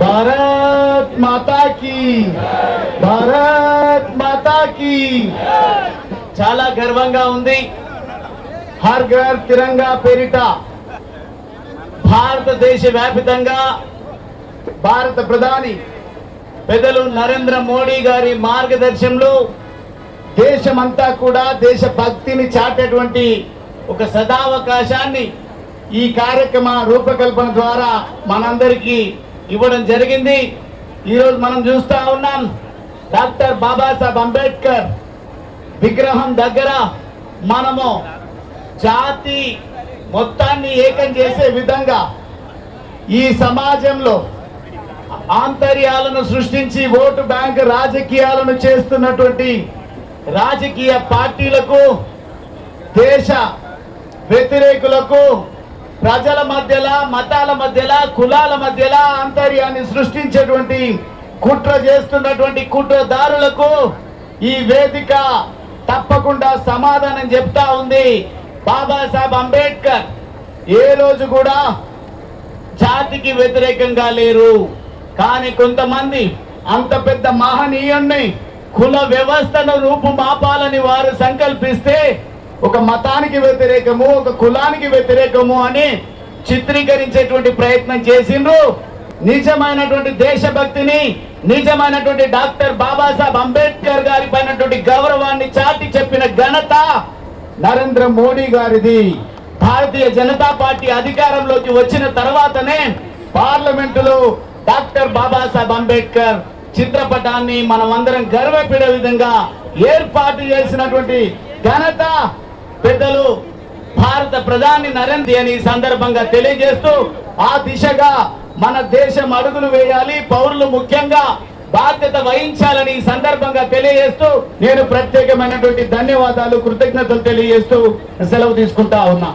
భారత్ మాతా కీ భారత్ మాతా కీ చాలా గర్వంగా ఉంది. హర్ ఘర్ తిరంగా పేరిట భారతదేశ వ్యాపితంగా భారత ప్రధాని పెద్దలు నరేంద్ర మోడీ గారి మార్గదర్శనంలో దేశమంతా కూడా దేశ భక్తిని చాటేటువంటి ఒక సదావకాశాన్ని ఈ కార్యక్రమ రూపకల్పన ద్వారా మనందరికీ ఇవ్వడం జరిగింది. ఈరోజు మనం చూస్తా ఉన్నాం డాక్టర్ బాబాసాహెబ్ అంబేద్కర్ విగ్రహం దగ్గర మనము జాతి మొత్తాన్ని ఏకం చేసే విధంగా ఈ సమాజంలో ఆంతర్యాలను సృష్టించి ఓటు బ్యాంక్ రాజకీయాలను చేస్తున్నటువంటి రాజకీయ పార్టీలకు దేశ వ్యతిరేకులకు ప్రజల మధ్యలా మతాల మధ్యలా కులాల మధ్యలా ఆంతర్యాన్ని సృష్టించేటువంటి కుట్ర చేస్తున్నటువంటి కుట్రదారులకు ఈ వేదిక తప్పకుండా సమాధానం చెప్తా ఉంది. బాబాసాహెబ్ అంబేద్కర్ ఏ రోజు కూడా జాతికి వ్యతిరేకంగా లేరు. కానీ కొంతమంది అంత పెద్ద మహనీయుణ్ణి కుల వ్యవస్థను రూపుమాపాలని వారు సంకల్పిస్తే ఒక మతానికి వ్యతిరేకము ఒక కులానికి వ్యతిరేకము అని చిత్రీకరించేటువంటి ప్రయత్నం చేసిండ్రు. నిజమైనటువంటి దేశభక్తిని నిజమైనటువంటి డాక్టర్ బాబాసాహెబ్ అంబేద్కర్ గారి పైనటువంటి గౌరవాన్ని చాటి చెప్పిన ఘనత నరేంద్ర మోడీ గారిది. భారతీయ జనతా పార్టీ అధికారంలోకి వచ్చిన తర్వాతనే పార్లమెంటులో డాక్టర్ బాబాసాహెబ్ అంబేద్కర్ చిత్రపటాన్ని మనం అందరం గర్వపడే విధంగా ఏర్పాటు చేసినటువంటి ఘనత పెద్దలు భారత ప్రధాని నరేంద్ర అని ఈ సందర్భంగా తెలియజేస్తూ ఆ దిశగా మన దేశం అడుగులు వేయాలి పౌరులు ముఖ్యంగా బాధ్యత వహించాలని ఈ సందర్భంగా తెలియజేస్తూ నేను ప్రత్యేకమైనటువంటి ధన్యవాదాలు కృతజ్ఞతలు తెలియజేస్తూ సెలవు తీసుకుంటా ఉన్నా.